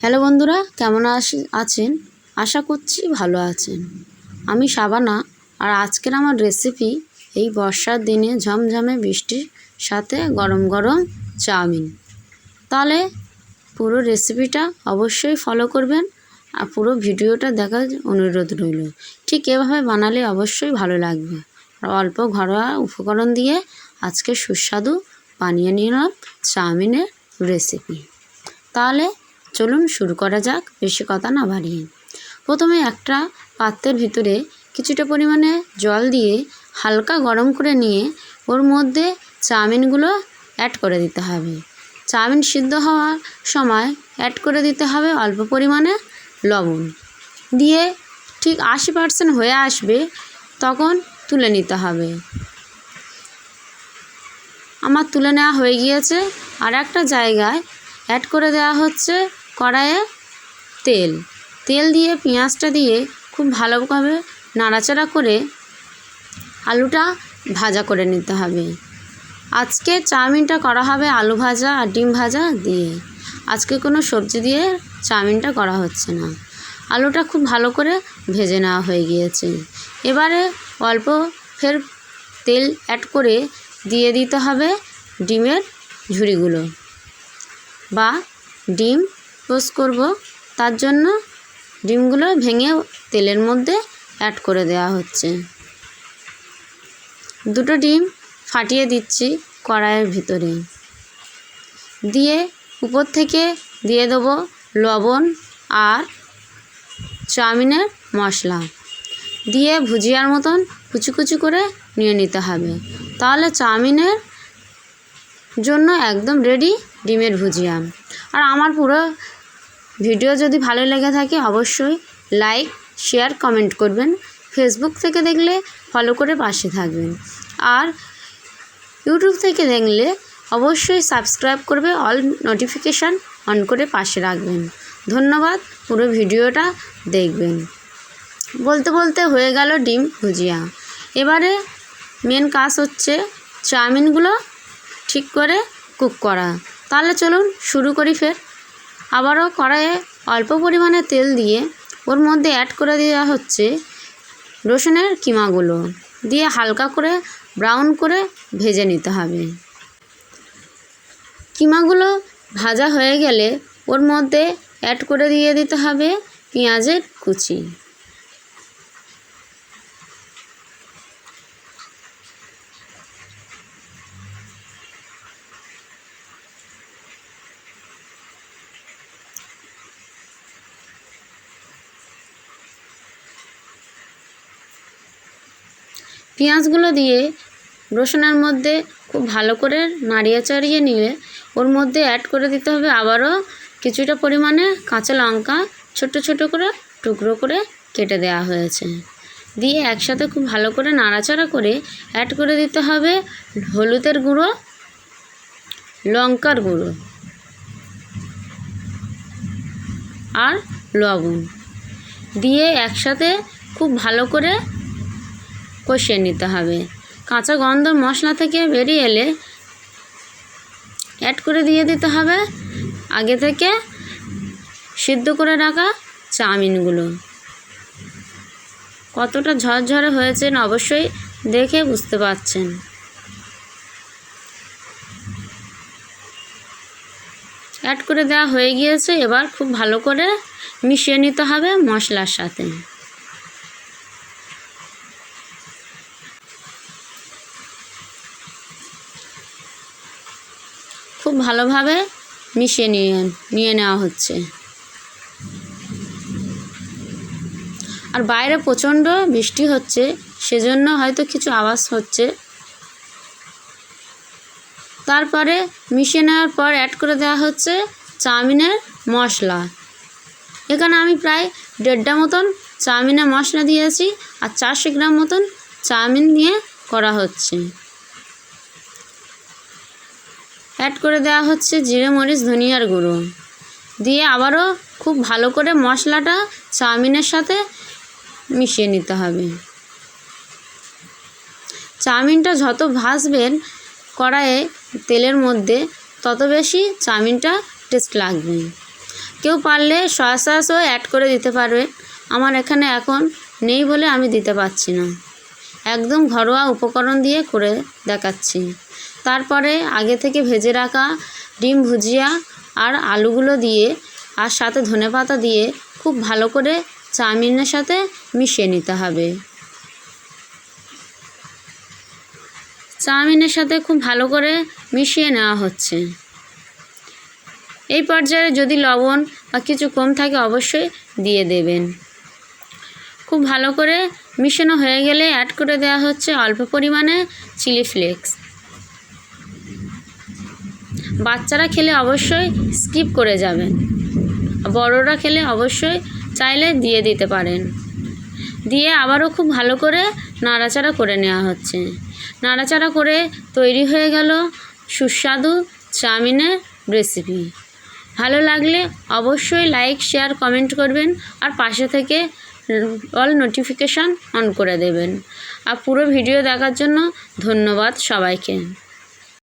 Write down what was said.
Hello বন্ধুরা, কেমন আছেন? আশা করছি ভালো আছেন। আমি সাবানা আর আজকের আমার রেসিপি এই বর্ষার দিনে ঝমঝমে বৃষ্টির সাথে গরম গরম চাউমিন। তাহলে পুরো রেসিপিটা অবশ্যই ফলো করবেন, আর পুরো ভিডিওটা দেখার অনুরোধ রইল। ঠিক এভাবে বানালে অবশ্যই ভালো লাগবে। আর অল্প ঘরোয়া উপকরণ দিয়ে আজকে সুস্বাদু বানিয়ে নিলাম চাউমিনের রেসিপি তাহলে চলুন শুরু করা যাক, বেশি কথা না বাড়িয়ে। প্রথমে একটা পাত্রের ভিতরে কিছুটা পরিমাণে জল দিয়ে হালকা গরম করে নিয়ে ওর মধ্যে চাউমিনগুলো অ্যাড করে দিতে হবে। চাউমিন সিদ্ধ হওয়ার সময় অ্যাড করে দিতে হবে অল্প পরিমাণে লবণ। দিয়ে ঠিক আশি পার্সেন্ট হয়ে আসবে তখন তুলে নিতে হবে। আমার তুলে নেওয়া হয়ে গিয়েছে। আর একটা জায়গায় অ্যাড করে দেওয়া হচ্ছে কড়াইয়ে তেল। তেল দিয়ে, পেঁয়াজটা দিয়ে খুব ভালোভাবে নাড়াচাড়া করে আলুটা ভাজা করে নিতে হবে। আজকে চাউমিনটা করা হবে আলু ভাজা আর ডিম ভাজা দিয়ে। আজকে কোনো সবজি দিয়ে চাউমিনটা করা হচ্ছে না। আলুটা খুব ভালো করে ভেজে নেওয়া হয়ে গিয়েছে। এবারে অল্প ফের তেল অ্যাড করে দিয়ে দিতে হবে ডিমের ঝুড়িগুলো বা ডিম পোস্ট করব। তার জন্য ডিমগুলো ভেঙে তেলের মধ্যে অ্যাড করে দেওয়া হচ্ছে। দুটো ডিম ফাটিয়ে দিচ্ছি কড়াইয়ের ভিতরে। দিয়ে উপর থেকে দিয়ে দেবো লবণ আর চাউমিনের মশলা। দিয়ে ভুজিয়ার মতন কুচি কুচি করে নিয়ে নিতে হবে। তাহলে চাউমিনের জন্য একদম রেডি ডিমের ভুজিয়া। আর আমার পুরো ভিডিও যদি ভালো লেগে থাকে, অবশ্যই লাইক, শেয়ার, কমেন্ট করবেন। ফেসবুক থেকে দেখলে ফলো করে পাশে থাকবেন। আর ইউটিউব থেকে দেখলে অবশ্যই সাবস্ক্রাইব করবে, অল নোটিফিকেশান অন করে পাশে রাখবেন। ধন্যবাদ, পুরো ভিডিওটা দেখবেন। বলতে বলতে হয়ে গেল ডিম ভুজিয়া। এবারে মেন কাজ হচ্ছে চাউমিনগুলো ঠিক করে কুক করা। তাহলে চলুন শুরু করি ফের। আবারও কড়াইয়ে অল্প পরিমাণে তেল দিয়ে ওর মধ্যে অ্যাড করে দেওয়া হচ্ছে রসুনের কিমাগুলো। দিয়ে হালকা করে ব্রাউন করে ভেজে নিতে হবে। কিমাগুলো ভাজা হয়ে গেলে ওর মধ্যে অ্যাড করে দিয়ে দিতে হবে পেঁয়াজের কুচি। পেঁয়াজগুলো দিয়ে রসুনের মধ্যে খুব ভালো করে নাড়িয়ে চাড়িয়ে নিয়ে ওর মধ্যে অ্যাড করে দিতে হবে আবারও কিছুটা পরিমাণে কাঁচা লঙ্কা ছোট ছোট করে টুকরো করে কেটে দেওয়া হয়েছে। দিয়ে একসাথে খুব ভালো করে নাড়াচাড়া করে অ্যাড করে দিতে হবে হলুদের গুঁড়ো, লঙ্কার গুঁড়ো আর লবণ। দিয়ে একসাথে খুব ভালো করে কষিয়ে নিতে হবে। কাঁচা গন্ধ মশলা থেকে বেরিয়ে এলে অ্যাড করে দিয়ে দিতে হবে। আগে থেকে সিদ্ধ করে রাখা চাউমিনগুলো। কতটা ঝরঝরে হয়েছেন অবশ্যই দেখে বুঝতে পারছেন। অ্যাড করে দেওয়া হয়ে গিয়েছে, এবার খুব ভালো করে মিশিয়ে নিতে হবে মশলার সাথে। খুব ভালোভাবে মিশিয়ে নিয়ে নিয়ে নেওয়া হচ্ছে। আর বাইরে প্রচণ্ড বৃষ্টি হচ্ছে, সেজন্য হয়তো কিছু আওয়াজ হচ্ছে। তারপরে মিশিয়ে নেওয়ার পর অ্যাড করে দেওয়া হচ্ছে চাউমিনের মশলা। এখানে আমি প্রায় দেড়টা মতন চাউমিনের মশলা দিয়েছি আর চারশো গ্রাম মতন চাউমিন দিয়ে করা হচ্ছে। অ্যাড করে দেওয়া হচ্ছে জিরে, মরিচ ধনিয়ার গুঁড়ো। দিয়ে আবারও খুব ভালো করে মশলাটা চাউমিনের সাথে মিশিয়ে নিতে হবে। চাউমিনটা যত ভাজবেন কড়াইয়ে তেলের মধ্যে, তত বেশি চাউমিনটা টেস্ট লাগবে। কেউ পারলে সয়া সসও অ্যাড করে দিতে পারবে আমার এখানে এখন নেই বলে আমি দিতে পারছি না। একদম ঘরোয়া উপকরণ দিয়ে করে দেখাচ্ছি। তারপরে আগে থেকে ভেজে রাখা ডিম ভুজিয়া আর আলুগুলো দিয়ে আর সাথে ধনেপাতা দিয়ে খুব ভালো করে চাউমিনের সাথে মিশিয়ে নিতে হবে। চাউমিনের সাথে খুব ভালো করে মিশিয়ে নেওয়া হচ্ছে। এই পর্যায়ে যদি লবণ বা কিছু কম থাকে অবশ্যই দিয়ে দেবেন। খুব ভালো করে মিশানো হয়ে গেলে অ্যাড করে দেওয়া হচ্ছে অল্প পরিমাণে চিলি ফ্লেক্স বাচ্চারা খেলে অবশ্যই স্কিপ করে যাবেন। বড়রা খেলে অবশ্যই চাইলে দিয়ে দিতে পারেন। দিয়ে আবারও খুব ভালো করে নাড়াচাড়া করে নেওয়া হচ্ছে। নাড়াচাড়া করে তৈরি হয়ে গেল সুস্বাদু চাউমিনের রেসিপি ভালো লাগলে অবশ্যই লাইক শেয়ার কমেন্ট করবেন আর পাশে থেকে অল নোটিফিকেশান অন করে দেবেন। আর পুরো ভিডিও দেখার জন্য ধন্যবাদ সবাইকে।